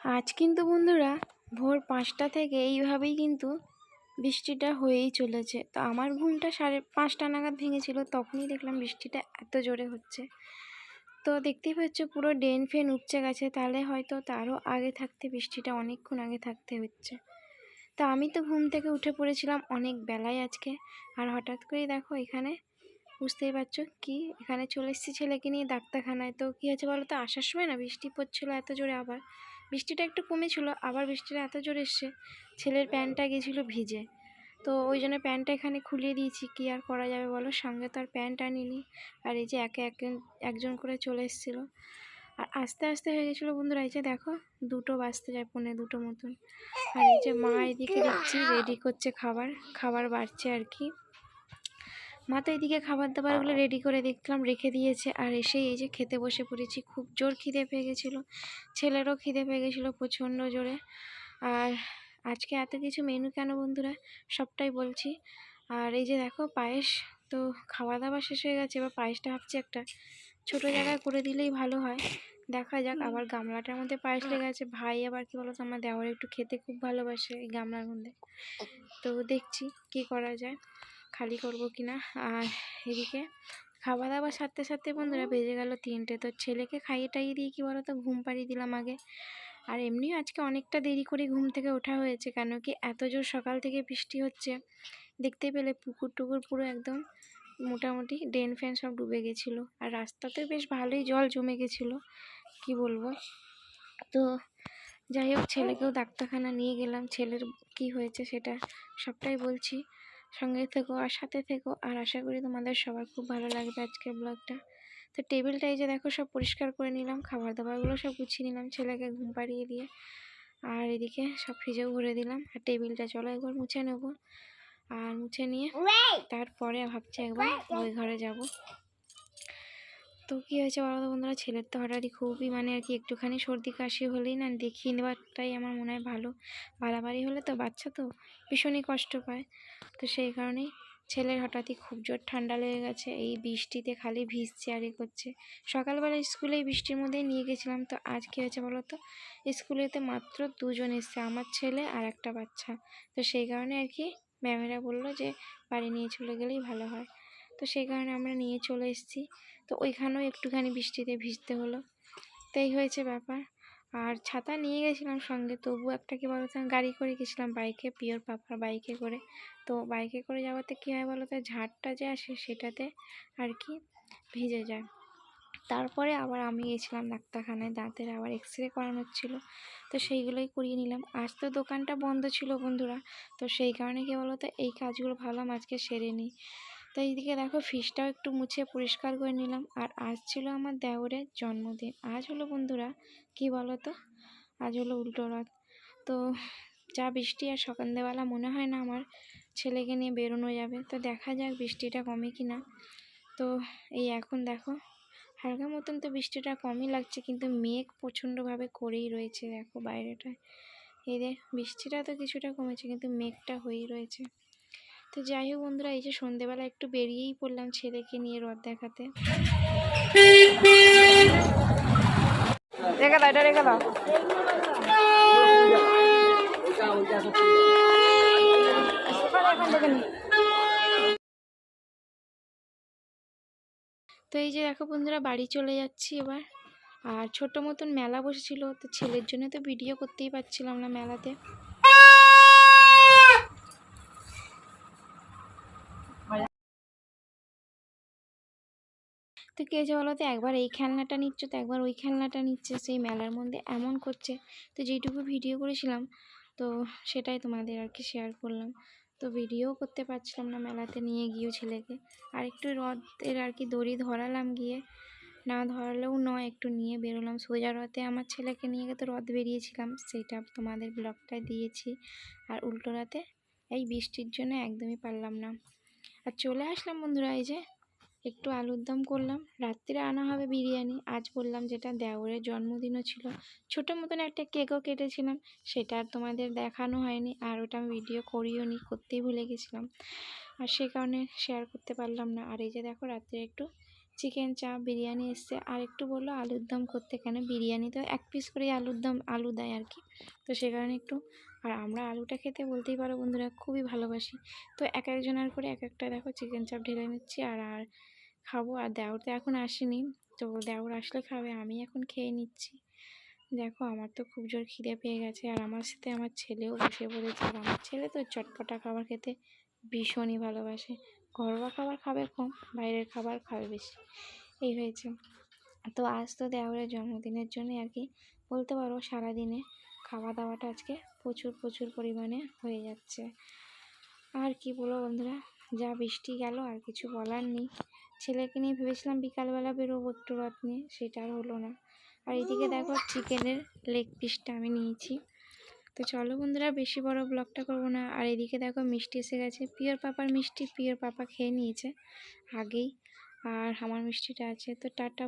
আজ কিন্তু বন্ধুরা ভোর পাঁচটা থেকে এইভাবেই কিন্তু বৃষ্টিটা হয়েই চলেছে। তো আমার ঘুমটা সাড়ে পাঁচটা নাগাদ ভেঙেছিল, তখনই দেখলাম বৃষ্টিটা এত জোরে হচ্ছে। তো দেখতেই পাচ্ছ পুরো ড্রেন ফেন উপচে গেছে, তাহলে হয়তো তারও আগে থাকতে, বৃষ্টিটা অনেকক্ষণ আগে থাকতে হচ্ছে। তো আমি তো ঘুম থেকে উঠে পড়েছিলাম অনেক বেলায় আজকে, আর হঠাৎ করেই দেখো এখানে বুঝতেই পারছ কি, এখানে চলে এসেছি ছেলেকে নিয়ে ডাক্তারখানায়। তো কী হয়েছে বলো তো? আসার সময় না বৃষ্টি পড়ছিলো এত জোরে আবার। বৃষ্টিটা একটু কমেছিল, আবার বৃষ্টিটা এত জোরে এসছে, ছেলের প্যান্টটা গেছিল ভিজে। তো ওই জন্য প্যান্টটা এখানে খুলিয়ে দিয়েছি, কি আর করা যাবে বলো? সঙ্গে তো আর প্যান্ট আনিনি, আর এই যে একে একে একজন করে চলে এসেছিল। আর আস্তে আস্তে হয়ে গেছিল বন্ধুরা, এই যে দেখো, দুটো বাজতে যায় পনে দুটো মতন। আর এই যে মা এদিকে দেখছি রেডি করছে খাবার খাবার বাড়ছে আর কি। মা তো এদিকে খাবার দাবারগুলো রেডি করে দেখলাম রেখে দিয়েছে। আর এসেই এই যে খেতে বসে পড়েছি। খুব জোর খিদে পেয়ে গেছিল। ছেলেরও খিদে পেয়ে গেছিল প্রচণ্ড জোরে। আর আজকে এত কিছু মেনু কেন বন্ধুরা? সবটাই বলছি। আর এই যে দেখো পায়েস তো খাওয়া দাওয়া শেষ হয়ে গেছে। এবার পায়েসটা ভাবছি একটা ছোটো জায়গায় করে দিলেই ভালো হয়। দেখা যাক আবার গামলাটার মধ্যে পায়েস লেগে আছে। ভাই আবার কি বলতো আমার দেওয়ার একটু খেতে খুব ভালোবাসে এই গামলার মধ্যে। তো দেখছি কি করা যায়। খালি করব কি না? আর এদিকে খাওয়া দাওয়া সারতে সারতে বন্ধুরা বেজে গেল তিনটে। তো ছেলেকে খাইয়ে টাইয়ে দিয়ে কী বলো তো ঘুম পাড়িয়ে দিলাম আগে। আর এমনিও আজকে অনেকটা দেরি করে ঘুম থেকে ওঠা হয়েছে, কেন কি এত জোর সকাল থেকে বৃষ্টি হচ্ছে। দেখতে পেলে পুকুর টুকুর পুরো একদম মোটামুটি ড্রেন ফ্যান সব ডুবে গেছিল। আর রাস্তাতে বেশ ভালোই জল জমে গেছিল, কি বলব। তো যাই হোক, ছেলেকেও ডাক্তারখানা নিয়ে গেলাম। ছেলের কি হয়েছে সেটা সবটাই বলছি। সঙ্গে থেকো আর সাথে থেকো। আর আশা করি তোমাদের সবার খুব ভালো লাগবে আজকের ব্লগটা। তো টেবিলটা এই যে দেখো সব পরিষ্কার করে নিলাম খাবার দাবারগুলো সব গুছিয়ে নিলাম ছেলেকে ঘুম পাড়িয়ে দিয়ে। আর এদিকে সব ফ্রিজেও ভরে দিলাম। আর টেবিলটা চলো একবার মুছে নেব। আর মুছে নিয়ে তারপরে ভাবছি একবার ওই ঘরে যাব। তো কী হয়েছে তো বন্ধুরা? ছেলের তো হঠাৎই খুবই মানে আর কি একটুখানি সর্দি কাশি হলেই না দেখিয়ে নেওয়াটাই আমার মনে হয় ভালো। বাড়াবাড়ি হলে তো বাচ্চা তো ভীষণই কষ্ট পায়। তো সেই কারণেই ছেলের হঠাৎই খুব জোর ঠান্ডা লেগে গেছে, এই বৃষ্টিতে খালি ভিজছে আর এ করছে। সকালবেলা স্কুলে এই বৃষ্টির মধ্যেই নিয়ে গেছিলাম, তো আজ কী হয়েছে বলো তো? স্কুলেতে মাত্র দুজন এসছে, আমার ছেলে আর একটা বাচ্চা। তো সেই কারণে আর কি ম্যামেরা বলল যে বাড়ি নিয়ে চলে গেলেই ভালো হয়। তো সেই কারণে আমরা নিয়ে চলে এসেছি। তো ওইখানেও একটুখানি বৃষ্টিতে ভিজতে হলো। তো এই হয়েছে ব্যাপার। আর ছাতা নিয়ে গেছিলাম সঙ্গে, তবু একটা কি বলতো, গাড়ি করে গেছিলাম বাইকে, পিওর পাপার বাইকে করে। তো বাইকে করে যাওয়াতে কী হয় বলো তো ঝাড়টা যে আসে সেটাতে আর কি ভিজে যায়। তারপরে আবার আমি গেছিলাম ডাক্তারখানায়, দাঁতের আবার এক্স রে করানোর ছিল তো সেইগুলোই করিয়ে নিলাম। আজ তো দোকানটা বন্ধ ছিল বন্ধুরা। তো সেই কারণে কী বলো তো এই কাজগুলো ভাবলাম আজকে সেরে নিই। তো এইদিকে দেখো ফিসটাও একটু মুছে পরিষ্কার করে নিলাম। আর আজ ছিল আমার দেওরের জন্মদিন। আজ হলো বন্ধুরা, কি বলো তো আজ হলো উল্টো রথ। তো যা বৃষ্টি আর সকালবেলা মনে হয় না আমার ছেলেকে নিয়ে বেরোনো যাবে। তো দেখা যাক বৃষ্টিটা কমে কি না। তো এই এখন দেখো, হালকা মতন তো বৃষ্টিটা কমই লাগছে, কিন্তু মেঘ প্রচণ্ডভাবে করেই রয়েছে। দেখো বাইরেটায়। এই দেখ বৃষ্টিটা তো কিছুটা কমেছে, কিন্তু মেঘটা হয়েই রয়েছে। তো যাই হোক বন্ধুরা এই যে সন্ধেবেলা একটু বেরিয়েই পড়লাম ছেলেকে নিয়ে রথ দেখাতে। রেখে দাও এটা রেখে দাও। তো এই যে দেখো বন্ধুরা বাড়ি চলে যাচ্ছি এবার। আর ছোট মতন মেলা বসেছিল তো ছেলের জন্য তো ভিডিও করতেই পারছিলাম না মেলাতে। তো কে যে বলো তো একবার এই খেলনাটা নিচ্ছ তো একবার ওই খেলনাটা নিচ্ছে, সেই মেলার মধ্যে এমন করছে। তো যেইটুকু ভিডিও করেছিলাম, তো সেটাই তোমাদের আর কি শেয়ার করলাম। তো ভিডিও করতে পারছিলাম না মেলাতে, নিয়ে গিয়েও ছেলেকে। আর একটু রথের আর কি দড়ি ধরালাম গিয়ে। না ধরালেও নয়, একটু নিয়ে বেরোলাম। সোজা রথে আমার ছেলেকে নিয়ে গিয়ে তো রথ বেরিয়েছিলাম, সেটা তোমাদের ব্লগটায় দিয়েছি। আর উল্টো রাতে এই বৃষ্টির জন্য একদমই পারলাম না। আর চলে আসলাম বন্ধুরা, এই যে একটু আলুর দম করলাম। রাত্রিরে আনা হবে বিরিয়ানি। আজ বললাম যেটা দেওরের জন্মদিনও ছিল। ছোটো মতন একটা কেকও কেটেছিলাম। সেটা আর তোমাদের দেখানো হয়নি। আর ওটা আমি ভিডিও করিও নি। করতেই ভুলে গেছিলাম। আর সেই কারণে শেয়ার করতে পারলাম না। আর এই যে দেখো, রাত্রে একটু চিকেন চাপ বিরিয়ানি এসছে। আর একটু বলল, আলুর দম করতে কেন? বিরিয়ানি তো এক পিস করেই আলুর দম, আলু দেয় আর কি। তো সে কারণে একটু, আর আমরা আলুটা খেতে বলতেই পারো বন্ধুরা, খুবই ভালোবাসি। তো এক একজনের করে এক একটা দেখো চিকেন চাপ ঢেলে নিচ্ছি। আর আর খাব আর দেওর তো এখন আসেনি। তো দেওর আসলে খাবে, আমি এখন খেয়ে নিচ্ছি। দেখো আমার তো খুব জোর খিদে পেয়ে গেছে আর আমার সাথে আমার ছেলেও বসে পড়েছে আর আমার ছেলে তো চটপটা খাবার খেতে ভীষণই ভালোবাসে। ঘরোয়া খাবার খাবে কম, বাইরের খাবার খাবে বেশি। এই হয়েছে। তো আজ তো দেওরের জন্মদিনের জন্যই আর কি বলতে পারো সারাদিনে খাওয়া দাওয়াটা আজকে প্রচুর প্রচুর পরিমাণে হয়ে যাচ্ছে। আর কি বলব বন্ধুরা? যা বৃষ্টি গেল আর কিছু বলার নেই। ছেলেকে নিয়ে ভেবেছিলাম বিকালবেলা বেরোবো একটু রথ নিয়ে, সেটা আর হলো না। আর এদিকে দেখো চিকেনের লেগ পিসটা আমি নিয়েছি। তো চলো বন্ধুরা, বেশি বড় ব্লগটা করব না। আর এদিকে দেখো মিষ্টি এসে গেছে। পিওর পাপার মিষ্টি, পিওর পাপা খেয়ে নিয়েছে আগেই। আর আমার মিষ্টিটা আছে। তো টাটা।